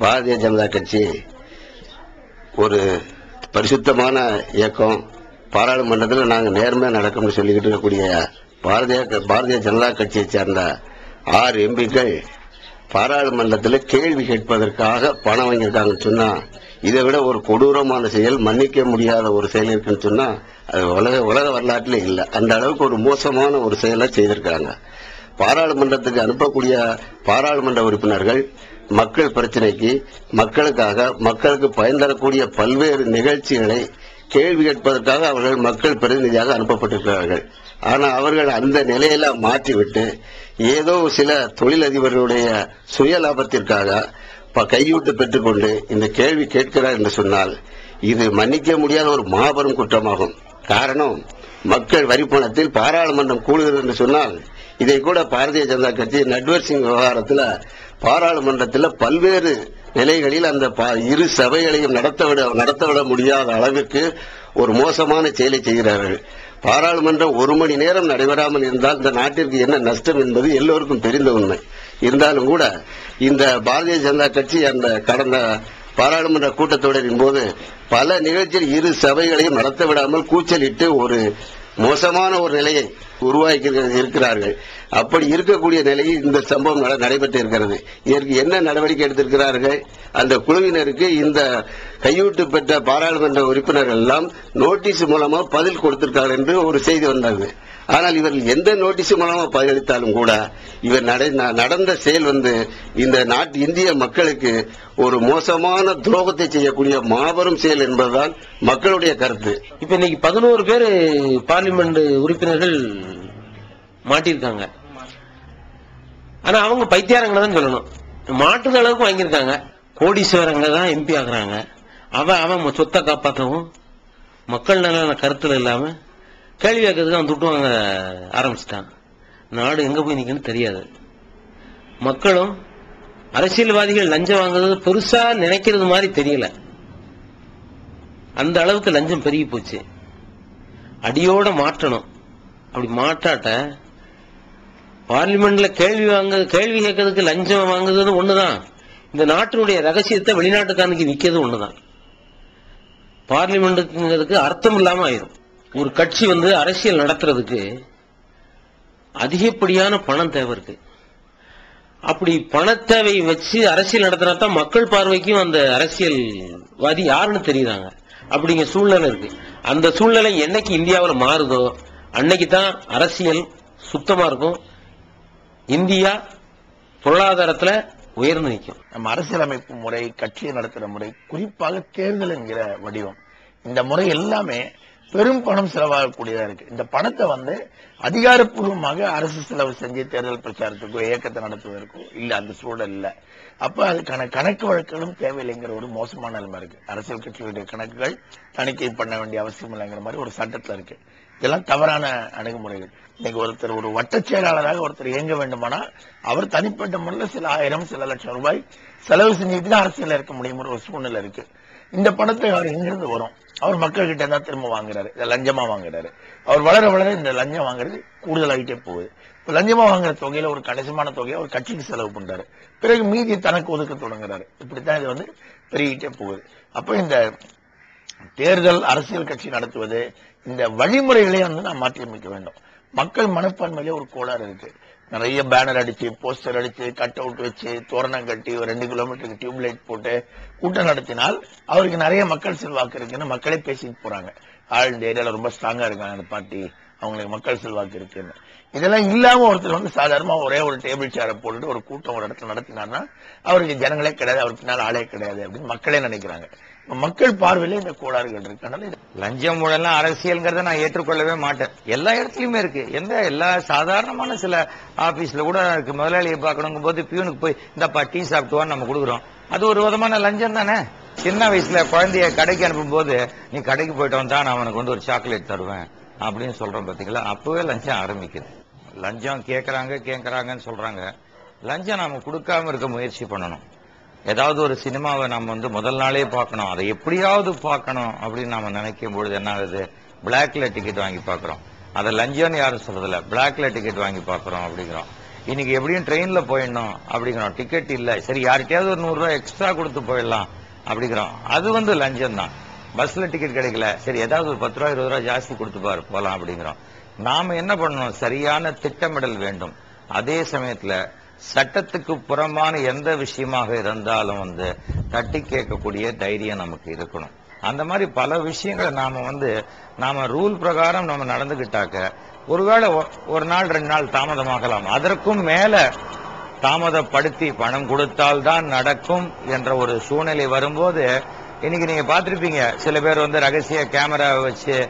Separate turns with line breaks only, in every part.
பாரதிய ஜனதா கட்சி ஒரு பரிசுத்தமான இயக்கம் பாராளுமன்றத்தில் நாங்கள் நேர்மையாக நடக்கும்னு சொல்லிக்கிட்டு இருக்கக்கூடிய பாரதிய பாரதிய ஜனதா கட்சியை சேர்ந்த ஆறு எம்பிக்கள் பாராளுமன்றத்தில் கேள்வி கேட்பதற்காக பணம் வாங்கியிருக்காங்கன்னு சொன்னால் இதை விட ஒரு கொடூரமான செயல் மன்னிக்க முடியாத ஒரு செயல் இருக்குன்னு சொன்னால் அது உலக உலக வரலாற்றில் இல்லை. அந்த அளவுக்கு ஒரு மோசமான ஒரு செயலை செய்திருக்காங்க பாராளுமன்றத்துக்கு அனுப்பக்கூடிய பாராளுமன்ற உறுப்பினர்கள் மக்கள் பிரச்சனைக்கு மக்களுக்காக மக்களுக்கு பயன் தரக்கூடிய பல்வேறு நிகழ்ச்சிகளை கேள்வி கேட்பதற்காக அவர்கள் மக்கள் பிரதிநிதியாக அனுப்பப்பட்டிருக்கிறார்கள். ஆனால் அவர்கள் அந்த நிலையெல்லாம் மாற்றிவிட்டு ஏதோ சில தொழிலதிபர்களுடைய சுய லாபத்திற்காக ப- கையூட்டு பெற்றுக்கொண்டு இந்த கேள்வி கேட்கிறார் என்று சொன்னால் இது மன்னிக்க முடியாத ஒரு மாபெரும் குற்றமாகும். காரணம் மக்கள் வரிப்பணத்தில் பாராளுமன்றம் கூடுகிறது என்று சொன்னால் இதை கூட பாரதிய ஜனதா கட்சி நட்வர் சிங் விவகாரத்தில் பாராளுமன்றத்தில் பல்வேறு நிலைகளில் அந்த இரு சபைகளையும் நடத்தவிட நடத்தவிட முடியாத அளவிற்கு ஒரு மோசமான செயலை செய்கிறார்கள். பாராளுமன்றம் ஒரு மணி நேரம் நடைபெறாமல் இருந்தால் இந்த நாட்டிற்கு என்ன நஷ்டம் என்பது எல்லோருக்கும் தெரிந்த உண்மை. இருந்தாலும் கூட இந்த பாரதிய ஜனதா கட்சி அந்த கடந்த பாராளுமன்ற கூட்டத்தொடரின் போது பல நிகழ்ச்சியில் இரு சபைகளையும் நடத்த விடாமல் கூச்சலிட்டு ஒரு மோசமான ஒரு நிலையை உருவாக்கி இருக்கிறார்கள். அப்படி இருக்கக்கூடிய நிலையில் இந்த சம்பவம் நட- நடைபெற்று இருக்கிறது. இதற்கு என்ன நடவடிக்கை எடுத்திருக்கிறார்கள்? அந்த குழுவினருக்கு இந்த கையூட்டு பெற்ற பாராளுமன்ற உறுப்பினர்கள் எல்லாம் நோட்டீஸ் மூலமா பதில் கொடுத்திருக்கார்கள் என்று ஒரு செய்தி வந்தது. ஆனால் இவர்கள் எந்த நோட்டீஸ் மூலமாக பதிலளித்தாலும் கூட இவர் நடை- ந- நடந்த செயல் வந்து இந்த நாட்டு இந்திய மக்களுக்கு ஒரு மோசமான துரோகத்தை செய்யக்கூடிய மாபெரும் செயல் என்பதுதான் மக்களுடைய கருத்து.
இப்ப இன்னைக்கு பதினோரு பேர் பார்லிமெண்ட் உறுப்பினர்கள் மாட்டியிருக்காங்க. ஆனா அவங்க பைத்தியாரங்களை தான் சொல்லணும். மாட்டுற அளவுக்கு வாங்கியிருக்காங்க. கோடீஸ்வரங்க தான் எம்பி ஆகுறாங்க அவன் அவன் சொத்தை காப்பாற்றவும் மக்கள் நலன கருத்தில் இல்லாமல் கேள்வி கேட்கறதுக்கு அவன் துட்டு வாங்க ஆரம்பிச்சிட்டான். நாடு எங்க போய் நிற்கணும்னு தெரியாது. மக்களும் அரசியல்வாதிகள் லஞ்சம் வாங்குறது பெருசா நினைக்கிறது மாதிரி தெரியல. அந்த அளவுக்கு லஞ்சம் பெருகி போச்சு. அடியோட மாற்றணும். அப்படி மாற்றாட்ட பார்லிமெண்ட்ல கேள்வி வாங்க கேள்வி கேட்கறதுக்கு லஞ்சம் வாங்குறது ஒண்ணுதான். இந்த நாட்டினுடைய ரகசியத்தை வெளிநாட்டுக்காரனுக்கு விற்கிறது ஒண்ணுதான். பார்லிமெண்ட்டுங்கிறதுக்கு அர்த்தம் இல்லாம ஆயிரும். ஒரு கட்சி வந்து அரசியல் நடத்துறதுக்கு அதிகப்படியான பணம் தேவை இருக்கு. அப்படி பணத்தேவை வச்சு அரசியல் நடத்தினா தான் மக்கள் பார்வைக்கும் அந்த அரசியல்வாதி யாருன்னு தெரியுறாங்க அப்படிங்கிற சூழ்நிலை இருக்கு. அந்த சூழ்நிலை என்னைக்கு இந்தியாவில் மாறுதோ அன்னைக்கு தான் அரசியல் சுத்தமா இருக்கும். இந்தியா பொருளாதாரத்துல உயர்ந்து நிற்கும்
நம்ம அரசியலமைப்பு முறை கட்சியை நடத்துற முறை குறிப்பாக தேர்தல் என்கிற வடிவம். இந்த முறை எல்லாமே பெரும் பணம் செலவாகக்கூடியதா இருக்கு. இந்த பணத்தை வந்து அதிகாரப்பூர்வமாக அரசு செலவு செஞ்சு தேர்தல் பிரச்சாரத்துக்கோ இயக்கத்தை நடத்துவதற்கோ இல்ல அந்த சூழல் இல்ல. அப்ப அதுக்கான கணக்கு வழக்குகளும் தேவையில்லைங்கிற ஒரு மோசமான நிலைமை இருக்கு. அரசியல் கட்சிகளுடைய கணக்குகள் தணிக்கை பண்ண வேண்டிய அவசியம் இல்லைங்கிற மாதிரி ஒரு சட்டத்துல இருக்கு. இதெல்லாம் தவறான அணுகுமுறைகள். இன்னைக்கு ஒருத்தர் ஒரு வட்ட செயலாளராக ஒருத்தர் இயங்க வேண்டுமானா அவர் தனிப்பட்ட முறையில் சில ஆயிரம் சில லட்சம் ரூபாய் செலவு செஞ்சுட்டு தான் அரசியல் இருக்க முடியுங்கிற ஒரு சூழ்நிலை இருக்கு. இந்த பணத்தை அவர் எங்கிருந்து வரும்? அவர் மக்கள் கிட்ட தான் திரும்ப வாங்குறாரு. இதை லஞ்சமா வாங்குறாரு. அவர் வளர வளர இந்த லஞ்சம் வாங்குறது கூடுதலாகிட்டே போகுது. இப்போ லஞ்சமா வாங்குற தொகையில ஒரு கணிசமான தொகையை அவர் கட்சிக்கு செலவு பண்றாரு. பிறகு மீதி தனக்கு ஒதுக்க தொடங்குறாரு. இப்படித்தான் இது வந்து பெருகிட்டே போகுது. அப்போ இந்த தேர்தல் அரசியல் கட்சி நடத்துவது இந்த வழிமுறைகளை வந்து நாம் மாற்றியமைக்க வேண்டும். மக்கள் மனப்பான்மையிலே ஒரு கோளாறு இருக்கு. நிறைய பேனர் அடிச்சு போஸ்டர் அடிச்சு கட் அவுட் வச்சு தோரணம் கட்டி ஒரு ரெண்டு கிலோமீட்டருக்கு டியூப் லைட் போட்டு கூட்டம் நடத்தினால் அவருக்கு நிறைய மக்கள் செல்வாக்கு இருக்குன்னு மக்களே பேசிட்டு போறாங்க. ஆள் இந்த ஏரியால ரொம்ப ஸ்ட்ராங்கா இருக்காங்க அந்த பார்ட்டி அவங்களுக்கு மக்கள் செல்வாக்கு இருக்குன்னு இதெல்லாம் இல்லாம ஒருத்தர் வந்து சாதாரணமா ஒரே ஒரு டேபிள் சேரை போட்டுட்டு ஒரு கூட்டம் ஒரு இடத்துல நடத்தினார்னா அவருக்கு ஜனங்களே கிடையாது. அவர் பின்னால் ஆளே கிடையாது அப்படின்னு மக்களே நினைக்கிறாங்க. மக்கள் பார்வையில இந்த கோளாறுகள் இருக்கு.
லஞ்சம் ஊழல்லாம் அரசியல்ங்கிறத நான் ஏற்றுக்கொள்ளவே மாட்டேன். எல்லா இடத்துலயுமே இருக்கு. எந்த எல்லா சாதாரணமான சில ஆபீஸ்ல கூட இருக்கு. முதலாளியை பார்க்கணுங்கும் போது பியூனுக்கு போய் இந்தப்பா டீ சாப்பிட்டுவான்னு நம்ம கொடுக்குறோம். அது ஒரு விதமான லஞ்சம் தானே? சின்ன வயசுல குழந்தைய கடைக்கு அனுப்பும் போது நீ கடைக்கு போயிட்டு வந்தா நான் அவனுக்கு வந்து ஒரு சாக்லேட் தருவேன். அப்படின்னு சொல்றோம் பாத்தீங்களா? அப்பவே லஞ்சம் ஆரம்பிக்குது. லஞ்சம் கேட்கறாங்க கேக்குறாங்கன்னு சொல்றாங்க. லஞ்சம் நாம கொடுக்காம இருக்க முயற்சி பண்ணணும். ஏதாவது ஒரு சினிமாவை நம்ம வந்து முதல் நாளே பார்க்கணும். அதை எப்படியாவது பார்க்கணும் அப்படின்னு நம்ம நினைக்கும் பொழுது என்ன ஆகுது? பிளாக்ல டிக்கெட் வாங்கி பார்க்குறோம். அதை லஞ்சம்னு யாரும் சொல்றதில்ல பிளாக்ல டிக்கெட் வாங்கி பார்க்குறோம் அப்படிங்கிறோம். இன்னைக்கு எப்படியும் ட்ரெயின்ல போயிடணும் அப்படிங்கிறோம். டிக்கெட் இல்லை. சரி யார்கிட்டயாவது ஒரு நூறுரூவா எக்ஸ்ட்ரா கொடுத்து போயிடலாம் அப்படிங்கிறோம். அது வந்து லஞ்சம் தான். பஸ்ல டிக்கெட் கிடைக்கல. சரி ஏதாவது ஒரு பத்து ரூபா இருபது ரூபா ஜாஸ்தி கொடுத்து பாரு அப்படிங்கிறோம். நாம என்ன பண்ணணும்? சரியான திட்டமிடல் வேண்டும். அதே சமயத்தில் சட்டத்துக்கு புறமான எந்த விஷயமாக இருந்தாலும் வந்து தட்டி கேட்கக்கூடிய தைரியம் நமக்கு இருக்கணும். அந்த மாதிரி பல விஷயங்களை நாம வந்து நாம ரூல் பிரகாரம் நம்ம நடந்துகிட்டாக்க ஒருவேளை ஒ- ஒரு நாள் ரெண்டு நாள் தாமதமாகலாம். அதற்கும் மேல தாமதப்படுத்தி பணம் கொடுத்தால் தான் நடக்கும் என்ற ஒரு சூழ்நிலை வரும்போது இன்னைக்கு நீங்க பார்த்திருப்பீங்க சில பேர் வந்து ரகசிய கேமரா வச்சு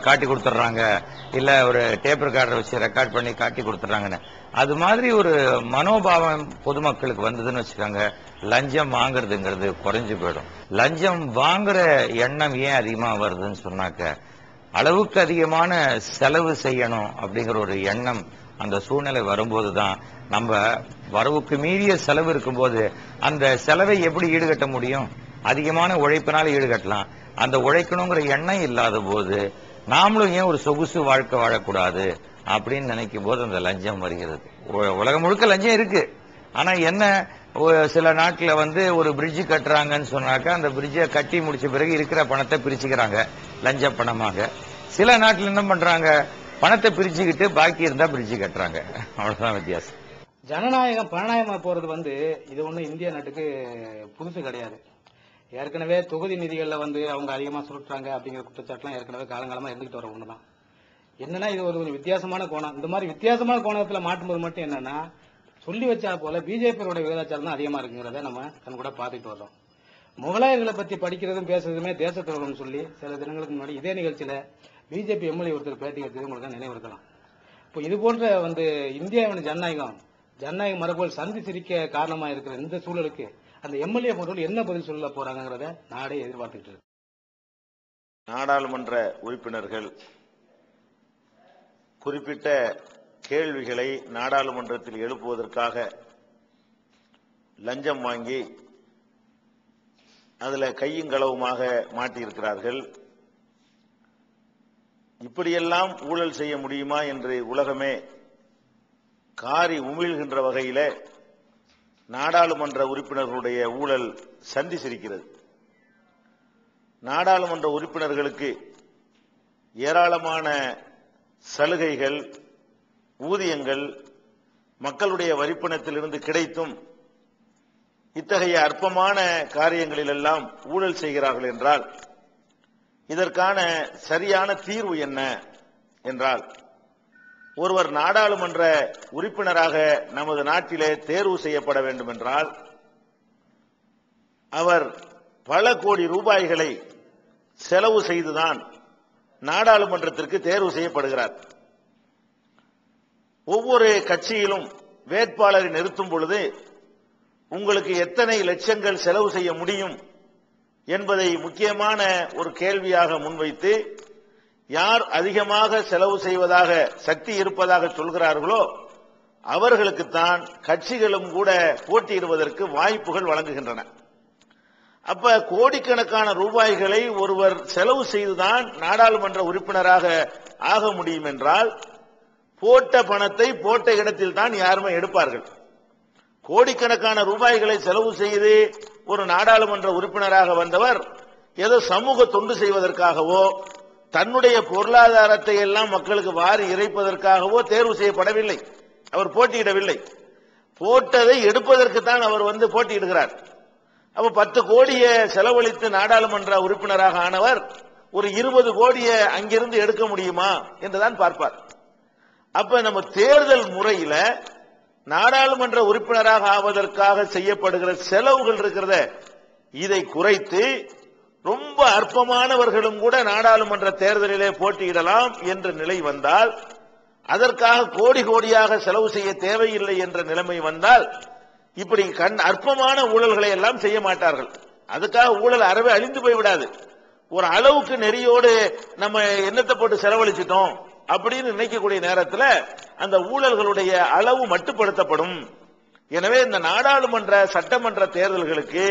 காட்டி கொடுத்துட்றாங்க. இல்ல ஒரு டேப் ரெக்கார்டர் வச்சு ரெக்கார்ட் பண்ணி காட்டி கொடுத்துட்றாங்கன்னு. அது மாதிரி ஒரு மனோபாவம் பொதுமக்களுக்கு வந்ததுன்னு வச்சுக்கோங்க. லஞ்சம் வாங்குறதுங்கிறது குறைஞ்சு போயிடும். லஞ்சம் வாங்குற எண்ணம் ஏன் அதிகமா வருதுன்னு சொன்னாக்க அளவுக்கு அதிகமான செலவு செய்யணும் அப்படிங்கிற ஒரு எண்ணம் அந்த சூழ்நிலை வரும்போது தான் நம்ம வரவுக்கு மீறிய செலவு இருக்கும்போது அந்த செலவை எப்படி ஈடுகட்ட முடியும்? அதிகமான உழைப்பினால ஈடுகட்டலாம். அந்த உழைக்கணுங்கிற எண்ணம் இல்லாத போது நாமளும் ஏன் ஒரு சொகுசு வாழ்க்கை வாழக்கூடாது? அப்படின்னு நினைக்கும் போது அந்த லஞ்சம் வருகிறது. உலகம் முழுக்க லஞ்சம் இருக்கு. ஆனா என்ன சில நாட்டில் வந்து ஒரு பிரிட்ஜு கட்டுறாங்கன்னு சொன்னாக்கா அந்த பிரிட்ஜை கட்டி முடிச்ச பிறகு இருக்கிற பணத்தை பிரிச்சுக்கிறாங்க லஞ்ச பணமாக. சில நாட்டில் என்ன பண்றாங்க பணத்தை பிரிச்சுக்கிட்டு பாக்கி இருந்தா பிரிட்ஜ் கட்டுறாங்க. அவ்வளவுதான் வித்தியாசம்.
ஜனநாயகம் பணநாயகமா போறது வந்து இது ஒன்றும் இந்திய நாட்டுக்கு புதுசு கிடையாது. ஏற்கனவே தொகுதி நிதிகளில் வந்து அவங்க அதிகமாக சுருட்டுறாங்க அப்படிங்கிற குற்றச்சாட்டுலாம் ஏற்கனவே காலங்காலமாக இருந்துகிட்டு வர ஒன்று தான் என்னன்னா இது ஒரு ஒரு வித்தியாசமான கோணம். இந்த மாதிரி வித்தியாசமான கோணத்துல மாட்டும்போது மட்டும் என்னன்னா சொல்லி வச்சா போல பிஜேபியோட விகிதாச்சாரம் தான் அதிகமா இருக்குங்கிறத நம்ம கண் கூட பார்த்துட்டு வரோம் முகலாயர்களை பத்தி படிக்கிறதும் பேசுறதுமே தேச துரோகம்னு சொல்லி சில தினங்களுக்கு முன்னாடி இதே நிகழ்ச்சியில பிஜேபி எம்எல்ஏ ஒருத்தர் பேட்டி எடுத்தது உங்களுக்கு தான் நினைவு இருக்கலாம் இப்போ இது போன்ற வந்து இந்தியாவின் ஜனநாயகம் ஜனநாயக மரபுகள் சந்தி சிரிக்க காரணமா இருக்கிற இந்த சூழலுக்கு அந்த எம்எல்ஏ போன்றவர்கள் என்ன பதில் சொல்ல போறாங்கிறத நாடே எதிர்பார்த்துட்டு இருக்கு.
நாடாளுமன்ற உறுப்பினர்கள் குறிப்பிட்ட கேள்விகளை நாடாளுமன்றத்தில் எழுப்புவதற்காக லஞ்சம் வாங்கி அதில் கையும் களவுமாக மாட்டியிருக்கிறார்கள். இப்படியெல்லாம் ஊழல் செய்ய முடியுமா என்று உலகமே காரி உமிழ்கின்ற வகையில் நாடாளுமன்ற உறுப்பினர்களுடைய ஊழல் சந்தி சிரிக்கிறது நாடாளுமன்ற உறுப்பினர்களுக்கு ஏராளமான சலுகைகள் ஊதியங்கள் மக்களுடைய வரிப்பணத்திலிருந்து கிடைத்தும் இத்தகைய அற்பமான காரியங்களிலெல்லாம் ஊழல் செய்கிறார்கள் என்றால் இதற்கான சரியான தீர்வு என்ன என்றால் ஒருவர் நாடாளுமன்ற உறுப்பினராக நமது நாட்டிலே தேர்வு செய்யப்பட வேண்டும் என்றால் அவர் பல கோடி ரூபாய்களை செலவு செய்துதான் நாடாளுமன்றத்திற்கு தேர்வு செய்யப்படுகிறார். ஒவ்வொரு கட்சியிலும் வேட்பாளரை நிறுத்தும் பொழுது உங்களுக்கு எத்தனை லட்சங்கள் செலவு செய்ய முடியும் என்பதை முக்கியமான ஒரு கேள்வியாக முன்வைத்து யார் அதிகமாக செலவு செய்வதாக சக்தி இருப்பதாக சொல்கிறார்களோ அவர்களுக்குத்தான் கட்சிகளும் கூட போட்டியிடுவதற்கு வாய்ப்புகள் வழங்குகின்றன. அப்ப கோடிக்கணக்கான ரூபாய்களை ஒருவர் செலவு செய்துதான் நாடாளுமன்ற உறுப்பினராக ஆக முடியும் என்றால் போட்ட பணத்தை போட்ட இடத்தில் தான் யாருமே எடுப்பார்கள். கோடிக்கணக்கான ரூபாய்களை செலவு செய்து ஒரு நாடாளுமன்ற உறுப்பினராக வந்தவர் ஏதோ சமூக தொண்டு செய்வதற்காகவோ தன்னுடைய பொருளாதாரத்தை எல்லாம் மக்களுக்கு வாரி இறைப்பதற்காகவோ தேர்வு செய்யப்படவில்லை. அவர் போட்டியிடவில்லை. போட்டதை எடுப்பதற்கு தான் அவர் வந்து போட்டியிடுகிறார். அப்ப பத்து கோடியை செலவழித்து நாடாளுமன்ற உறுப்பினராக ஆனவர் ஒரு இருபது கோடியை அங்கிருந்து எடுக்க முடியுமா என்றுதான் பார்ப்பார். அப்ப நம்ம தேர்தல் முறையில நாடாளுமன்ற உறுப்பினராக ஆவதற்காக செய்யப்படுகிற செலவுகள் இருக்கிறத இதை குறைத்து ரொம்ப அற்பமானவர்களும் கூட நாடாளுமன்ற தேர்தலிலே போட்டியிடலாம் என்ற நிலை வந்தால் அதற்காக கோடி கோடியாக செலவு செய்ய தேவையில்லை என்ற நிலைமை வந்தால் இப்படி கண் அற்பமான ஊழல்களை எல்லாம் செய்ய மாட்டார்கள். அதுக்காக ஊழல் அறவே அழிந்து போய்விடாது. ஒரு அளவுக்கு நெறியோடு நம்ம எண்ணத்தை போட்டு செலவழிச்சிட்டோம் அப்படின்னு நினைக்கக்கூடிய நேரத்தில் அந்த ஊழல்களுடைய அளவு மட்டுப்படுத்தப்படும். எனவே இந்த நாடாளுமன்ற சட்டமன்ற தேர்தல்களுக்கு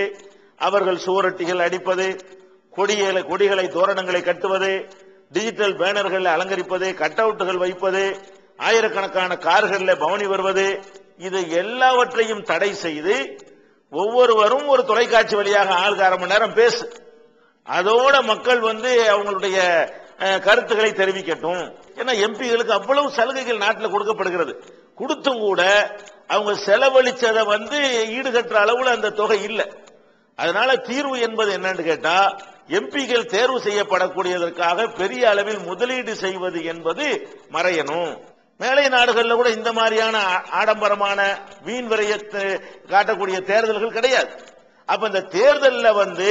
அவர்கள் சுவரொட்டிகள் அடிப்பது கொடிகளை கொடிகளை தோரணங்களை கட்டுவது டிஜிட்டல் பேனர்களை அலங்கரிப்பது கட் அவுட்டுகள் வைப்பது ஆயிரக்கணக்கான கார்களில் பவனி வருவது இது எல்லாவற்றையும் தடை செய்து ஒவ்வொருவரும் ஒரு தொலைக்காட்சி வழியாக ஆளுக்கு அரை மணி நேரம் பேசு. அதோட மக்கள் வந்து அவங்களுடைய கருத்துக்களை தெரிவிக்கட்டும். ஏன்னா எம்பிகளுக்கு அவ்வளவு சலுகைகள் நாட்டில் கொடுக்கப்படுகிறது. கொடுத்தும் கூட அவங்க செலவழிச்சதை வந்து ஈடுகட்டுற அளவுல அந்த தொகை இல்லை. அதனால தீர்வு என்பது என்னன்னு கேட்டா எம்பிகள் தேர்வு செய்யப்படக்கூடியதற்காக பெரிய அளவில் முதலீடு செய்வது என்பது மறையணும். மேலை நாடுகள்ல கூட இந்த மாதிரியான ஆடம்பரமான வீண் விரயத்தை காட்டக்கூடிய தேர்தல்கள் கிடையாது. அப்ப இந்த தேர்தல்ல வந்து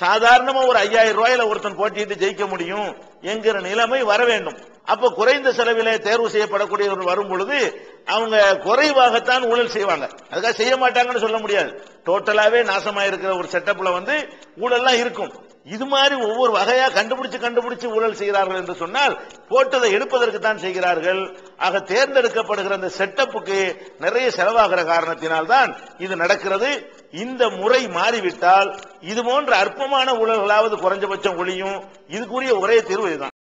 சாதாரணமா ஒரு ஐயாயிரம் ரூபாயில ஒருத்தன் போட்டிட்டு ஜெயிக்க முடியும் என்கிற நிலைமை வர வேண்டும். அப்ப குறைந்த செலவிலே தேர்வு செய்யப்படக்கூடியவர்கள் வரும் பொழுது அவங்க குறைவாகத்தான் ஊழல் செய்வாங்க. அதுக்காக செய்ய மாட்டாங்கன்னு சொல்ல முடியாது. டோட்டலாவே நாசமா இருக்கிற ஒரு செட்டப்ல வந்து ஊழல்லாம் இருக்கும். இது மாதிரி ஒவ்வொரு வகையா கண்டுபிடிச்சு கண்டுபிடிச்சு ஊழல் செய்கிறார்கள் என்று சொன்னால் போட்டதை எடுப்பதற்கு தான் செய்கிறார்கள். ஆக தேர்ந்தெடுக்கப்படுகிற அந்த செட்டப்புக்கு நிறைய செலவாகிற காரணத்தினால் தான் இது நடக்கிறது. இந்த முறை மாறிவிட்டால் இது போன்ற அற்பமான ஊழல்களாவது குறைஞ்சபட்சம் ஒழியும். இதுக்குரிய ஒரே தீர்வு இதுதான்.